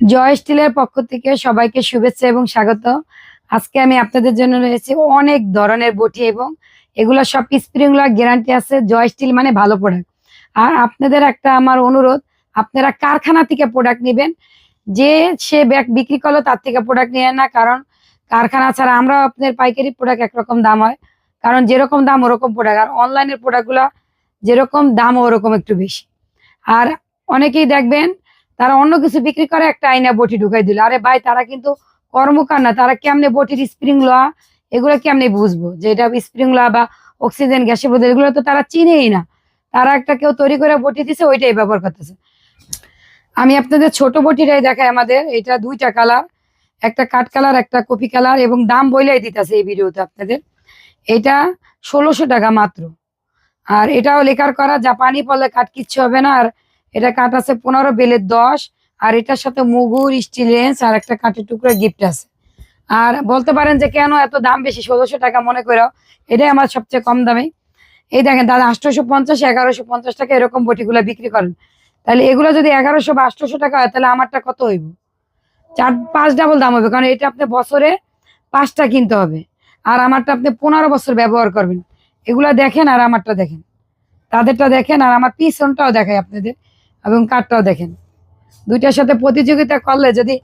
জয় স্টিলের পক্ষ থেকে সবাইকে শুভেচ্ছা এবং স্বাগত। আজকে আমি আপনাদের জন্য রয়েছে অনেক ধরনের বটি এবং এগুলো সব স্প্রিংগুলার গ্যারান্টি আছে, জয় স্টিল মানে ভালো প্রোডাক্ট আর আপনাদের একটা আমার অনুরোধ, আপনারা কারখানা থেকে প্রোডাক্ট নেবেন, যে সে ব্যাগ বিক্রি করল তার থেকে প্রোডাক্ট নিয়ে না, কারণ কারখানা ছাড়া আমরা আপনার পাইকারি প্রোডাক্ট একরকম দাম হয়, কারণ যেরকম দাম ওরকম প্রোডাক্ট আর অনলাইনের প্রোডাক্টগুলো যেরকম দাম ওরকম একটু বেশি। আর অনেকেই দেখবেন তারা অন্য কিছু বিক্রি করে, একটা আইনা বটি ঢুকাই দিল। আরে ভাই, তারা কিন্তু কর্মকার না, তারা কেমনে বটির স্প্রিং লোয়া এগুলো কেমনে বুঝব? যে এটা স্প্রিং লোয়া বা অক্সিজেন গ্যাসের বদলে, এগুলো তো তারা চিনেই না। তারা একটা কেউ তৈরি করে বটি দিছে, ওইটাই ব্যবহার করতেছে। আমি আপনাদের ছোট বটিটাই দেখাই আমাদের। এটা দুইটা কালার একটা কাঠ কালার একটা কপি কালার এবং দাম বইলাই দিতেছে এই ভিডিওতে আপনাদের। এটা ষোলোশো টাকা মাত্র। আর এটাও লেখার করা, জাপানি পড়লে কাঠ কিচ্ছু হবে না, আর এটা কাঠ আছে পনেরো বেলের দশ, আর এটার সাথে মুগুর, স্টিল রেঞ্জ আর একটা কাঠের টুকরো গিফট আছে। আর বলতে পারেন যে কেন এত দাম বেশি? ষোলোশো টাকা মনে করো এটাই আমার সবচেয়ে কম দামে। এই দেখেন, দাদা আঠারোশো পঞ্চাশ, এগারোশো পঞ্চাশ টাকা এরকম বটিগুলো বিক্রি করেন। তাহলে এগুলো যদি এগারোশো বা আঠারোশো টাকা হয়, তাহলে আমারটা কত হইব? চার, পাঁচ ডাবল দাম হবে, কারণ এটা আপনি বছরে পাঁচটা কিনতে হবে। আর আমারটা আপনি পনেরো বছর ব্যবহার করবেন। এগুলা দেখেন আর আমারটা দেখেন। তাদেরটা দেখেন, আর আমার পিছনটাও দেখায় আপনাদের। এবং কাঠটাও দেখেন। দুইটার সাথে প্রতিযোগিতা করলে যদি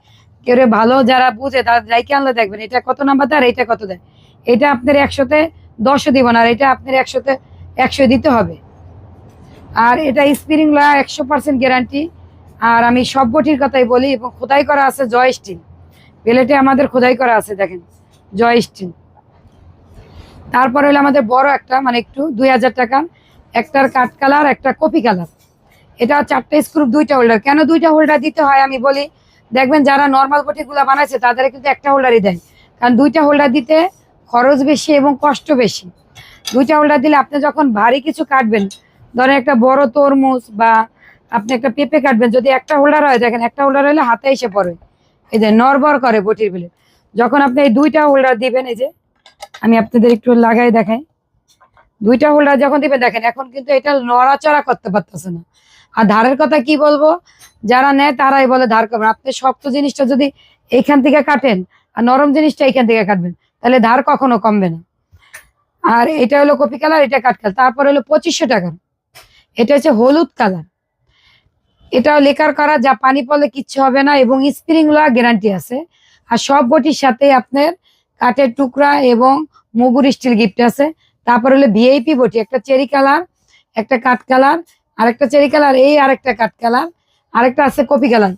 কেউ ভালো যারা বুঝে, তারা যাইকে আনলে দেখবেন, এটা কত নাম্বার দেয় আর এটা কত দেয়। এটা আপনার একশোতে দশও দিব না, আর এটা আপনার একশোতে একশো দিতে হবে। আর এটা স্প্রিং লা একশো পার্সেন্ট গ্যারান্টি আর আমি সব বটির কথাই বলি, এবং খোদাই করা আছে জয় স্টিল। বেলেটে আমাদের খোদাই করা আছে, দেখেন, জয় স্টিল। তারপরে হলো আমাদের বড় একটা মানে একটু দুই হাজার টাকা। একটার কাঠ কালার, একটা কপি কালার। এটা চারটে স্ক্রুপ দুইটা হোল্ডার কেন দুইটা হোল্ডার দিতে হয় আমি বলি? দেখবেন যারা নর্মাল বটিগুলো বানাইছে তাদের কিন্তু একটা হোল্ডারই দেয়। কারণ দুইটা হোল্ডার দিতে খরচ বেশি এবং কষ্ট বেশি। দুইটা হোল্ডার দিলে আপনি যখন ভারী কিছু কাটবেন, ধরেন একটা বড় তরমুজ বা আপনি একটা পেঁপে কাটবেন, যদি একটা হোল্ডার হয়, দেখেন একটা হোল্ডার হলে হাতে এসে পড়ে। এই যে নরবর করে বটির বিলে। যখন আপনি এই দুইটা হোল্ডার দিবেন, এই যে, আমি আপনাদের একটু লাগাই দেখাই। দুইটা হোল্ডার যখন দিবে, দেখেন, এখন কিন্তু এটা নড়াচড়া করতে পারতেছে না। আর ধারের কথা কি বলব? যারা নেয়, তারাই বলে ধার করবেন আপনি শক্ত জিনিসটা যদি এইখান থেকে কাটেন, আর নরম জিনিসটা এইখান থেকে কাটবেন, তাহলে ধার কখনো কমবে না। আর এটা হলো কপি কালার, এটা কাঠ কালার। তারপর হলো পঁচিশশো টাকার এটা হচ্ছে হলুদ কালার। এটাও লেকার করা, যা পানি পড়লে কিচ্ছু হবে না, এবং স্প্রিং লোয়া গ্যারান্টি আছে। আর সব বটির সাথে আপনার কাঠের টুকরা এবং মুগুর স্টিল গিফট আছে। তারপর হলো ভিআইপি বটি, একটা চেরি কালার, একটা কাঠ কালার, আরেকটা চেরি কালার, এই আরেকটা কাঠ কালার, আরেকটা আছে কপি কালার।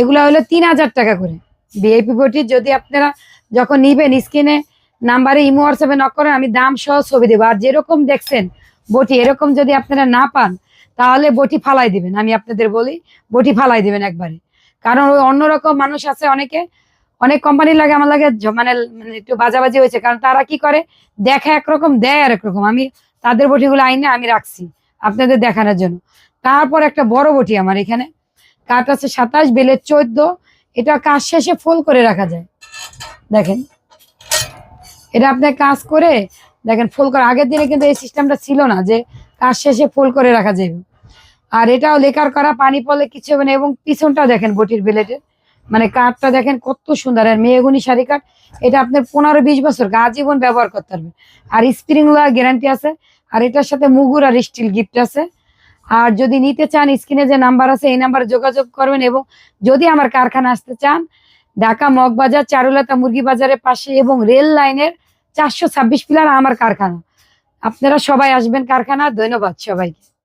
এগুলো হলো তিন হাজার টাকা করে। ভিআইপি বটি যদি আপনারা যখন নিবেন স্ক্রিনে নাম্বারে ইমো, হোয়াটসঅ্যাপে নক করেন, আমি দাম সহ ছবি দেবো। আর যেরকম দেখছেন বটি, এরকম যদি আপনারা না পান, তাহলে বটি ফালাই দিবেন। আমি আপনাদের বলি, বটি ফালাই দিবেন একবারে। কারণ ওই অন্যরকম মানুষ আছে অনেকে অনেক কোম্পানির লাগে, আমার লাগে মানে মানে একটু বাজাবাজি হয়েছে, কারণ তারা কি করে? দেখা একরকম, দেয় আর একরকম আমি তাদের বটিগুলো আইনে আমি রাখছি আপনাদের দেখানোর জন্য। তারপর একটা বড় বটি আমার এখানে। কাঠ আছে সাতাশ, বেলের চোদ্দ। এটা কাজ শেষে ফোল করে রাখা যায়। দেখেন। এটা আপনার কাজ করে, দেখেন ফোল করে। আগের দিনে কিন্তু এই সিস্টেমটা ছিল না যে কাজ শেষে ফোল করে রাখা যাবে আর এটাও লেকার করা, পানি পড়লে কিছু হবে না, এবং পিছনটাও দেখেন বটির বেলেটের। মানে কাঠটা দেখেন কত সুন্দর, আর মেয়েগুনি শাড়ি কাঠ, এটা আপনার পনেরো বিশ বছর আজীবন ব্যবহার করতে পারবেন। আর স্প্রিং লোয়ার গ্যারান্টি আছে, আর এটার সাথে মুগুর আর স্টিল গিফট আছে। আর যদি নিতে চান, স্ক্রিনে যে নাম্বার আছে, এই নাম্বারে যোগাযোগ করবেন এবং যদি আমার কারখানা আসতে চান, ঢাকা মগবাজার, চারুলতা মুরগি বাজারের পাশে এবং রেল লাইনের চারশো ছাব্বিশ পিলার আমার কারখানা। আপনারা সবাই আসবেন কারখানা ধন্যবাদ সবাইকে।